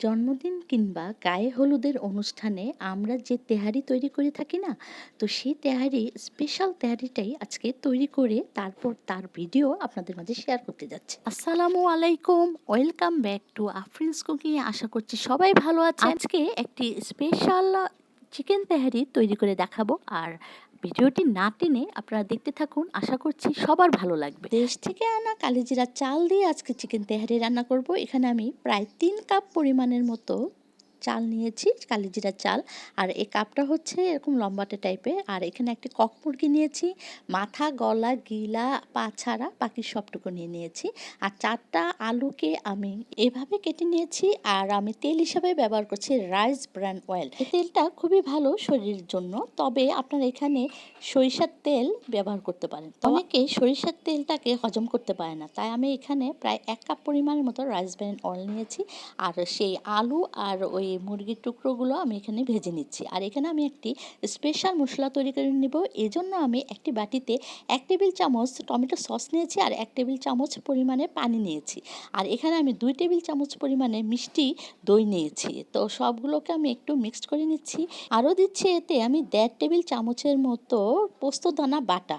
জন্মদিন কিংবা গায়ে হলুদের অনুষ্ঠানে আমরা যে তেহারি তৈরি করে থাকি না তো সেই তেহারি স্পেশাল তেহারিটাই আজকে তৈরি করে তারপর তার ভিডিও আপনাদের মাঝে শেয়ার করতে যাচ্ছে। আসসালামু আলাইকুম welcome back to Afrin's cooking আশা করছি সবাই ভালো আছে আজকে একটি স্পেশাল চিকেন তেহারি তৈরি করে দেখাবো আর ভিডিওটি না টেনে আপনারা দেখতে থাকুন। আশা করছি সবার ভালো লাগবে। দেশ থেকে আনা কালিজিরা চাল দিয়ে আজকে চিকেন তেহারি রান্না করব। এখানে আমি প্রায় তিন কাপ পরিমাণের মতো চাল নিয়েছি কালিজিরা চাল। আর এই কাপটা হচ্ছে এরকম লম্বাটে টাইপের আর এখানে একটি কক মুরগি নিয়েছি, মাথা, গলা, গিলা, পা ছাড়া বাকি সবটুকু নিয়ে নিয়েছি। আর চারটা আলুকে আমি এভাবে কেটে নিয়েছি, আর আমি তেল হিসাবে ব্যবহার করছি রাইস ব্র্যান্ড অয়েল। এই তেলটা খুবই ভালো শরীরের জন্য, তবে আপনারা এখানে সরিষার তেল ব্যবহার করতে পারেন। অনেকে সরিষার তেলটাকে হজম করতে পারে না, তাই আমি এখানে প্রায় এক কাপ পরিমাণের মতো রাইস ব্র্যান্ড অয়েল নিয়েছি। আর সেই আলু আর ওই মুরগির টুকরোগুলো আমি এখানে ভেজে নিচ্ছি। আর এখানে আমি একটি স্পেশাল মশলা তৈরি করে নেব। এই জন্য আমি একটি বাটিতে এক টেবিল চামচ টমেটো সস নিয়েছি আর এক টেবিল চামচ পরিমাণে পানি নিয়েছি। আর এখানে আমি দুই টেবিল চামচ পরিমাণে মিষ্টি দই নিয়েছি। তো সবগুলোকে আমি একটু মিক্সড করে নিচ্ছি। আরও দিচ্ছি এতে আমি দেড় টেবিল চামচের মতো পোস্তদানা বাটা।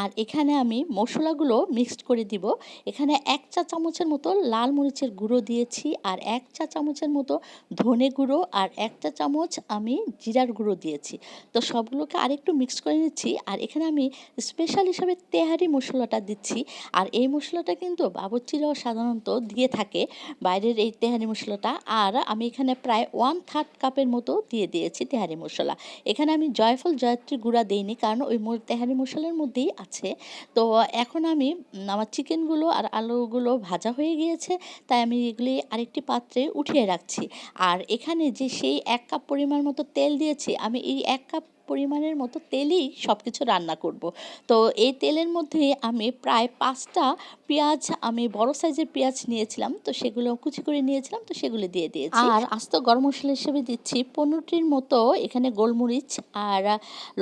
আর এখানে আমি মশলাগুলো মিক্সড করে দিব। এখানে এক চা চামচের মতো লাল মরিচের গুঁড়ো দিয়েছি। আর এক চা চামচের মতো ধনে গুঁড়ো আর একটা চামচ আমি জিরার গুঁড়ো দিয়েছি। তো সবগুলোকে আরেকটু মিক্স করে নিচ্ছি আর এখানে আমি স্পেশাল হিসাবে তেহারি মশলাটা দিচ্ছি। আর এই মশলাটা কিন্তু বাবুর্চিরাও সাধারণত দিয়ে থাকে বাইরের এই তেহারি মশলাটা। আর আমি এখানে প্রায় ওয়ান থার্ড কাপের মতো দিয়ে দিয়েছি তেহারি মশলা। এখানে আমি জয়ফল, জয়ত্রী গুঁড়া দিইনি কারণ ওই তেহারি মশলার মধ্যেই আছে। তো এখন আমি আমার চিকেনগুলো আর আলুগুলো ভাজা হয়ে গিয়েছে। তাই আমি এগুলি আরেকটি পাত্রে উঠিয়ে রাখছি। আর এখানে যে সেই এক কাপ পরিমাণ মতো তেল দিয়েছি, আমি এই এক কাপ পরিমাণের মতো তেলেই সব কিছু রান্না করব। তো এই তেলের মধ্যে আমি প্রায় পাঁচটা পেঁয়াজ, আমি বড় সাইজের পেঁয়াজ নিয়েছিলাম, তো সেগুলো কুচি করে নিয়েছিলাম, তো সেগুলো দিয়ে দিয়েছি আর আস্ত গরম মশলা হিসেবে দিচ্ছি পনেরোটির মতো এখানে গোলমরিচ আর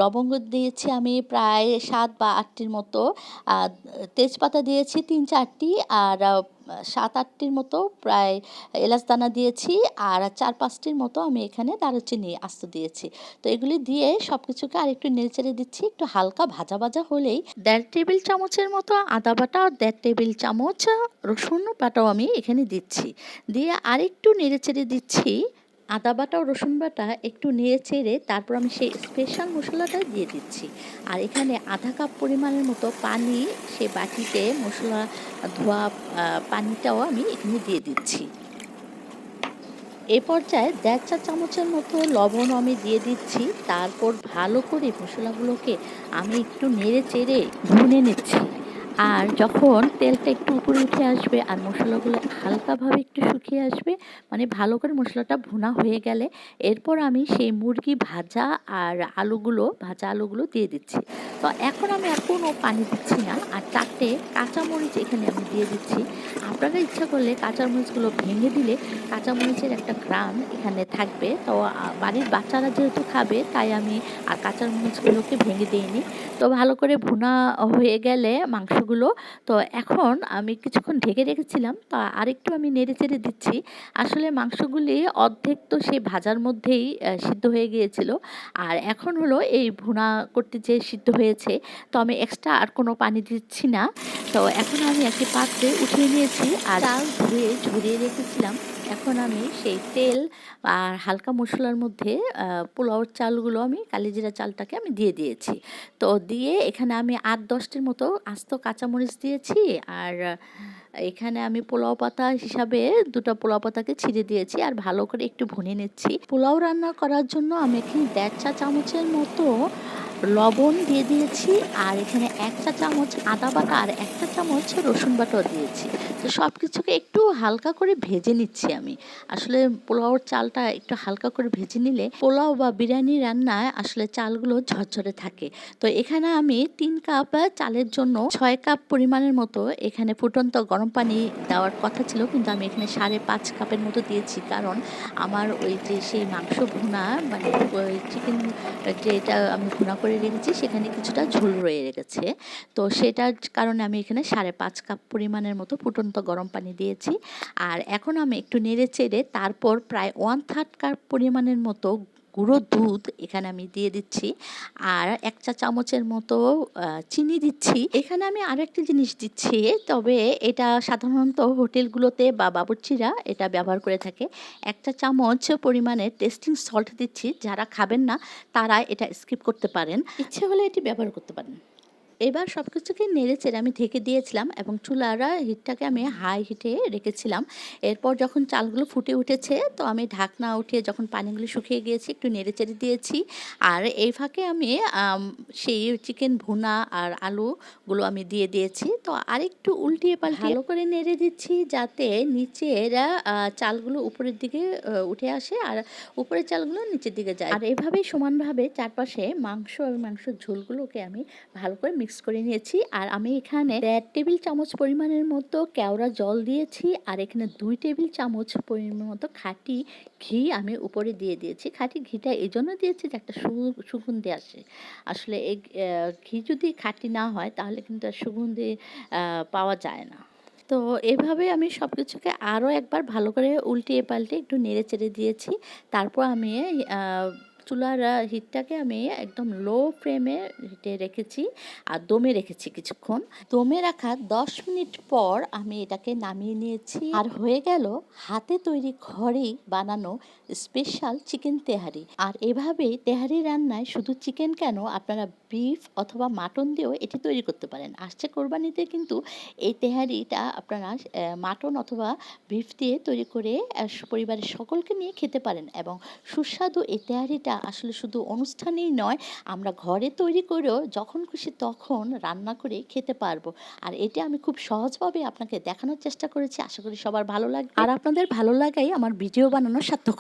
লবঙ্গ দিয়েছি আমি প্রায় সাত বা আটটির মতো তেজপাতা দিয়েছি তিন চারটি আর সাত আটটির মতো প্রায় এলাচ দানা দিয়েছি আর চার পাঁচটির মতো আমি এখানে দারুচিনি আস্ত দিয়েছি। তো এগুলি দিয়ে সব কিছুকে আর একটু নেড়েচেড়ে দিচ্ছি, একটু হালকা ভাজা ভাজা হলেই দেড় টেবিল চামচের মতো আদা বাটা দেড় টেবিল চামচ রসুন বাটাও আমি এখানে দিচ্ছি। দিয়ে আরেকটু নেড়েচেড়ে দিচ্ছি আদা বাটা ও রসুন বাটা একটু নেড়ে চেড়ে তারপর আমি সেই স্পেশাল মশলাটা দিয়ে দিচ্ছি। আর এখানে আধা কাপ পরিমাণের মতো পানি সে বাটিতে মশলা ধোয়া পানিটাও আমি এখানে দিয়ে দিচ্ছি। এ পর্যায়ে দেড় চা চামচের মতো লবণ আমি দিয়ে দিচ্ছি। তারপর ভালো করে মশলাগুলোকে আমি একটু নেড়ে চেড়ে ভুনে নিচ্ছি। আর যখন তেলটা একটু উপরে উঠে আসবে আর মশলাগুলো হালকাভাবে একটু শুকিয়ে আসবে মানে ভালো করে মশলাটা ভুনা হয়ে গেলে, এরপর আমি সেই মুরগি ভাজা আর আলুগুলো, ভাজা আলুগুলো দিয়ে দিচ্ছি। তো এখন আমি আর কোনো পানি দিচ্ছি না, আর চারটে কাঁচামরিচ এখানে আমি দিয়ে দিচ্ছি। আপনারা ইচ্ছা করলে কাঁচামরিচগুলো ভেঙে দিলে কাঁচামরিচের একটা গ্রাম এখানে থাকবে। তো বাড়ির বাচ্চারা যেহেতু খাবে, তাই আমি আর কাঁচামরিচগুলোকে ভেঙে দিইনি। তো ভালো করে ভুনা হয়ে গেলে মাংসগুলো তো এখন আমি কিছুক্ষণ ঢেকে রেখেছিলাম, তো আরেকটু আমি নেড়ে চেড়ে দিচ্ছি। আসলে মাংসগুলি অর্ধেক তো সেই ভাজার মধ্যেই সিদ্ধ হয়ে গিয়েছিল। আর এখন হলো এই ভুনা করতে যে সিদ্ধ হয়েছে, তো আমি এক্সট্রা আর কোনো পানি দিচ্ছি না। তো এখন আমি একটি পাত্রে উঠিয়ে নিয়েছি। আর ধুয়ে ঝরিয়ে রেখেছিলাম। এখন আমি সেই তেল আর হালকা মশলার মধ্যে পোলাওর চালগুলো আমি কালিজিরা চালটাকে আমি দিয়ে দিয়েছি। তো দিয়ে এখানে আমি আট দশটির মতো আস্ত কাঁচামরিচ দিয়েছি আর এখানে আমি পোলাও পাতা হিসাবে দুটো পোলাও পাতাকে ছিঁড়ে দিয়েছি আর ভালো করে একটু ভুনে নিচ্ছি। পোলাও রান্না করার জন্য আমি এখানে দেড় চা চামচের মতো লবণ দিয়ে দিয়েছি আর এখানে একটা চামচ আদা বাটা আর একটা চামচ রসুন বাটাও দিয়েছি। তো সব কিছুকে একটু হালকা করে ভেজে নিচ্ছি আমি। আসলে পোলাওর চালটা একটু হালকা করে ভেজে নিলে পোলাও বা বিরিয়ানি রান্নায় আসলে চালগুলো ঝরঝরে থাকে। তো এখানে আমি তিন কাপ চালের জন্য ছয় কাপ পরিমাণের মতো এখানে ফুটন্ত গরম পানি দেওয়ার কথা ছিল, কিন্তু আমি এখানে সাড়ে পাঁচ কাপের মতো দিয়েছি। কারণ আমার ওই যে সেই মাংস ভুনা মানে চিকেন যেটা আমি ভুনা করে রেখেছি, সেখানে কিছুটা ঝোল রয়ে গেছে। তো সেটার কারণে আমি এখানে সাড়ে পাঁচ কাপ পরিমাণের মতো ফুটন্ত গরম পানি দিয়েছি। আর এখন আমি একটু নেড়ে চেড়ে তারপর প্রায় ওয়ান থার্ড কাপ পরিমাণের মতো গুঁড়ো দুধ এখানে আমি দিয়ে দিচ্ছি। আর এক চা চামচের মতো চিনি দিচ্ছি। এখানে আমি আরও একটা জিনিস দিচ্ছি, তবে এটা সাধারণত হোটেলগুলোতে বা বাবুর্চিরা এটা ব্যবহার করে থাকে। একটা চামচ পরিমাণে টেস্টিং সল্ট দিচ্ছি, যারা খাবেন না তারা এটা স্কিপ করতে পারেন। ইচ্ছে হলে এটি ব্যবহার করতে পারেন। এবার সব কিছুকে নেড়ে চেড়ে আমি ঢেকে দিয়েছিলাম এবং চুলার হিটটাকে আমি হাই হিটে রেখেছিলাম। এরপর যখন চালগুলো ফুটে উঠেছে তো আমি ঢাকনা উঠিয়ে যখন পানিগুলো শুকিয়ে গিয়েছে একটু নেড়ে চেড়ে দিয়েছি। আর এই ফাঁকে আমি সেই চিকেন ভুনা আর আলুগুলো আমি দিয়ে দিয়েছি। তো আরেকটু উল্টিয়ে পাল্টিয়ে ভালো করে নেড়ে দিচ্ছি যাতে নিচের চালগুলো উপরের দিকে উঠে আসে আর উপরের চালগুলো নিচের দিকে যায়। আর এভাবেই সমানভাবে চারপাশে মাংস এবং মাংসের ঝোলগুলোকে আমি ভালো করে মিক্স করে নিয়েছি। আর আমি এখানে দেড় টেবিল চামচ পরিমাণের মতো কেওড়া জল দিয়েছি। আর এখানে দুই টেবিল চামচ পরিমাণ মতো খাঁটি ঘি আমি উপরে দিয়ে দিয়েছি। খাটি ঘিটা এই জন্য দিয়েছি যে একটা সুগন্ধি আসে। আসলে এই ঘি যদি খাঁটি না হয় তাহলে কিন্তু আর সুগন্ধি পাওয়া যায় না। তো এভাবে আমি সব কিছুকে আরও একবার ভালো করে উল্টিয়ে পাল্টে একটু নেড়ে চেড়ে দিয়েছি। তারপর আমি চুলার হিটটাকে আমি একদম লো ফ্লেমে হিটে রেখেছি, আর দমে রেখেছি কিছুক্ষণ। দমে রাখা দশ মিনিট পর আমি এটাকে নামিয়ে নিয়েছি। আর হয়ে গেল হাতে তৈরি ঘরেই বানানো স্পেশাল চিকেন তেহারি। আর এভাবেই তেহারি রান্নায় শুধু চিকেন কেন, আপনারা বিফ অথবা মাটন দিয়েও এটি তৈরি করতে পারেন। আসছে কোরবানিতে কিন্তু এই তেহারিটা আপনারা মাটন অথবা বিফ দিয়ে তৈরি করে পরিবারের সকলকে নিয়ে খেতে পারেন এবং সুস্বাদু এই তেহারিটা আসলে শুধু অনুষ্ঠানেই নয়, আমরা ঘরে তৈরি করেও যখন খুশি তখন রান্না করে খেতে পারব। আর এটা আমি খুব সহজভাবে আপনাকে দেখানোর চেষ্টা করেছি। আশা করি সবার ভালো লাগবে। আর আপনাদের ভালো লাগাই আমার ভিডিও বানানোর সার্থক